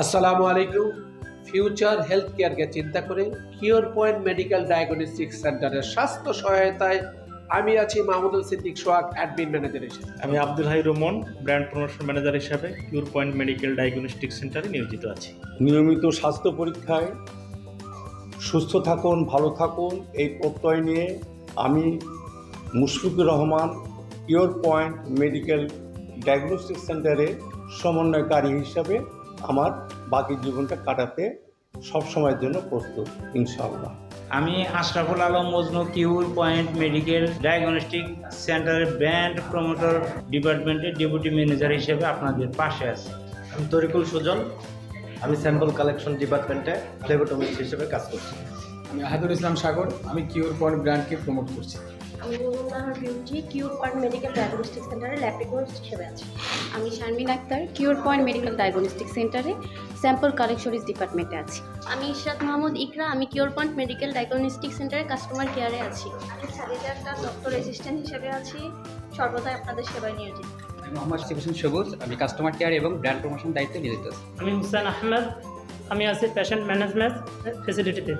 আসসালামু আলাইকুম। Future health কেয়ারকে চিন্তা করে কিওর পয়েন্ট মেডিকেল ডায়াগনস্টিক সেন্টারের স্বাস্থ্য সহায়তায় আমি আছি মাহমুদুল সিদ্দিক সোহাগ অ্যাডমিন ম্যানেজার হিসেবে আমি Abdul Hai Roman brand promotion manager হিসাবে কিওর পয়েন্ট মেডিকেল ডায়াগনস্টিক সেন্টারে নিয়োজিত আছি। নিয়মিত স্বাস্থ্য পরীক্ষায় সুস্থ থাকুন ভালো থাকুন এই প্রত্যয় নিয়ে আমি Mushfiqur Rahman cure point medical diagnostic সেন্টারে সমন্বয়কারী হিসাবে আমার বাকি জীবনটা কাটাতে সবসময়ের জন্য প্রস্তুত ইনশাআল্লাহ। আমি Ashraful Alam Majnu cure point medical diagnostic সেন্টারের ব্র্যান্ড প্রমোটর ডিপার্টমেন্টের ডেপুটি ম্যানেজার হিসেবে আপনাদের পাশে আছি। আমি তরিকুল সুজন আমি স্যাম্পল কালেকশন ডিপার্টমেন্টে ফ্লেবোটমিস্ট হিসেবে কাজ করছি। আমি আহাদুল ইসলাম সাগর আমি কিউর পয়েন্ট ব্র্যান্ডকে প্রমোট করছি। আমি রুনুল্লাহর Beauty cure point medical diagnostic সেন্টারে ল্যাপ্রিকোনিস্ট হিসেবে আছি। আমি Sharmin Akter cure point medical diagnostic সেন্টারে স্যাম্পল কালেকশনিজ ডিপার্টমেন্টে আছি। আমি ইশরাত মাহমুদ ইকরা আমি কিউর পয়েন্ট মেডিকেল ডায়াগনস্টিক সেন্টারে কাস্টমার কেয়ারে আছি। আমি সারিজা একটা ডক্টর অ্যাসিস্ট্যান্ট হিসেবে আছি। সর্বদাই আপনাদের সেবায় নিয়োজিত। আমি মোহাম্মদ সিকুশন সবুজ আমি কাস্টমার কেয়ার এবং ব্র্যান্ড প্রমোশন দায়িত্বে নিয়োজিত আছি। আমি হুসেন আহমেদ আমি আছি পেশেন্ট ম্যানেজমেন্ট ফেসিলিটিতে